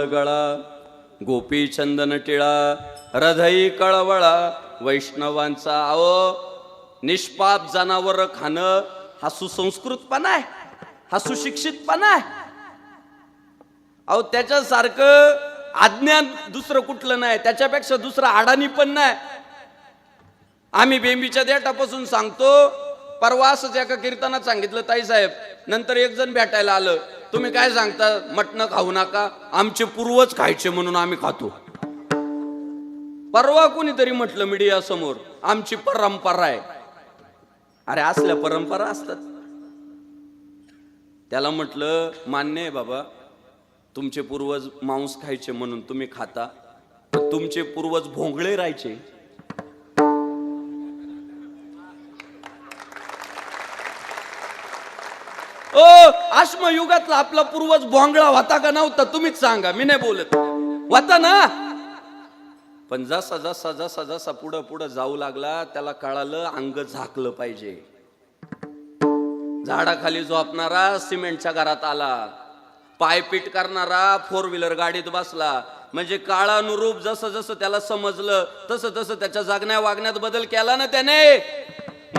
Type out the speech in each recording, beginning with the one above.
गळा गोपी चंदन टिळा हृदयी कळवळा वैष्णवांचा अहो निष्पाप जनावर खाणं हा सुसंस्कृतपणा आहे हा सुशिक्षितपणा आहे. अहो त्याच्यासारखं अज्ञान दुसरं कुठलं नाही त्याच्यापेक्षा दुसरं अडाणी पण नाही. आम्ही बेंबीच्या देठापासून सांगतो परवा असंच एका कीर्तनात सांगितलं ताई साहेब नंतर एक जण भेटायला आलं. तुम्ही काय सांगता? मटणं खाऊ नका. आमचे पूर्वज खायचे म्हणून आम्ही खातो. परवा कोणीतरी म्हटलं मीडिया समोर आमची परंपरा आहे. अरे असल्या परंपरा असतात. त्याला म्हटलं मान्य आहे बाबा तुमचे पूर्वज मांस खायचे म्हणून तुम्ही खाता तुमचे पूर्वज भोंगळे राहायचे. ओ आश्म युगातला आपला पूर्वज भोंगळा होता का नव्हता तुम्हीच सांगा मी नाही बोलत. होता ना? पण जसा जसा जसा जसा पुढं पुढं जाऊ लागला त्याला कळालं अंग झाकलं पाहिजे. झाडाखाली झोपणारा सिमेंटच्या घरात आला. पायपीट करणारा फोर व्हीलर गाडीत बसला. म्हणजे काळानुरूप जसं जसं त्याला समजलं तसं तसं त्याच्या जागण्या वागण्यात बदल केला ना त्याने.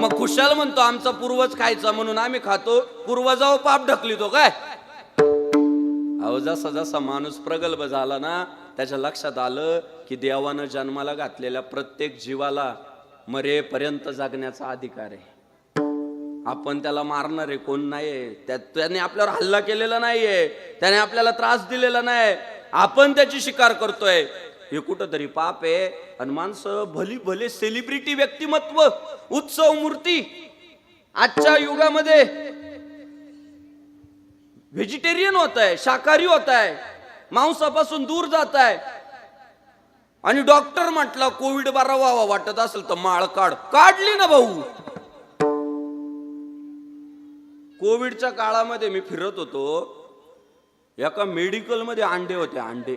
मग खुशाल म्हणतो आमचा पूर्वज खायचा म्हणून आम्ही खातो पूर्वजाव पाप ढकली तो काय? अहो जसा जसा माणूस प्रगल्भ झाला ना त्याच्या लक्षात आलं की देवानं जन्माला घातलेल्या प्रत्येक जीवाला मरेपर्यंत जगण्याचा अधिकार आहे. आपण त्याला मारणार आहे कोण नाहीये. त्या त्याने आपल्यावर हल्ला केलेला नाहीये. त्याने आपल्याला त्रास दिलेला नाही आपण त्याची शिकार करतोय. हे कुठं तरी पाप आहे. आणि माणसं भली भले सेलिब्रिटी व्यक्तिमत्व उत्सव मूर्ती आजच्या युगामध्ये व्हेजिटेरियन होत आहे शाकाहारी होत आहे मांसापासून दूर जात आहे आणि डॉक्टर म्हटला कोविड बरा व्हावा वाटत असेल तर माळ काढ. काढली ना भाऊ. कोविडच्या काळामध्ये मी फिरत होतो. एका मेडिकलमध्ये अंडे होते अंडे.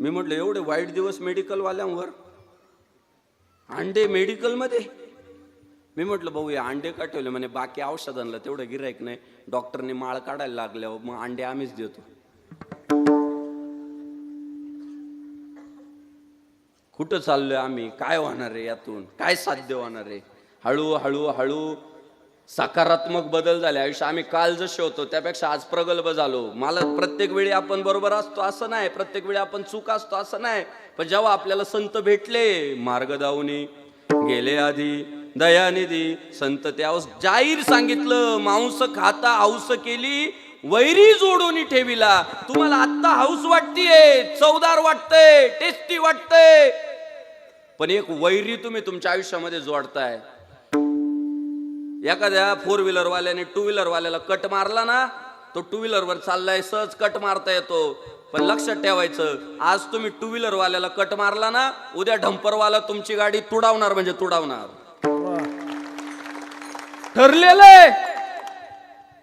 मी म्हटलं एवढे वाईट दिवस मेडिकल वाल्यांवर अंडे मेडिकलमध्ये? मी म्हटलं भाऊ हे अंडे का ठेवले? म्हणे बाकी औषधांना तेवढं गिरायक नाही. डॉक्टरने माळ काढायला लागल्यावर मग अंडे आम्हीच देतो. कुठं चाललोय आम्ही? काय होणार आहे यातून? काय साध्य होणार आहे? हळू हळू हळू सकारात्मक बदल झाले. आयुष्य आम्ही काल जसे होतो त्यापेक्षा आज प्रगल्भ झालो. मला प्रत्येक वेळी आपण बरोबर असतो असं नाही. प्रत्येक वेळी आपण चूक असतो असं नाही. पण जेव्हा आपल्याला संत भेटले मार्ग दावणी गेले आधी दयानिधी संत त्यावर जाहीर सांगितलं मांस खाता हौस केली वैरी जोडून ठेविला. तुम्हाला आत्ता हाऊस वाटतीये चवदार वाटतंय टेस्टी वाटतंय. पण एक वैरी तुम्ही तुमच्या आयुष्यामध्ये जोडताय. एखाद्या फोर व्हीलर वाल्याने टू व्हीलरवाल्याला कट मारला ना तो टू व्हीलर वर चाललाय सहज कट मारता येतो. पण लक्षात ठेवायचं आज तुम्ही टू व्हीलर वाल्याला कट मारला ना उद्या ढंपरवाला तुमची गाडी तुडावणार म्हणजे तुडावणार. ठरलेलं आहे.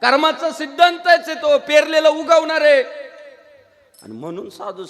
कर्माचा सिद्धांतच आहे तो पेरलेलं उगवणार आहे. आणि म्हणून साधू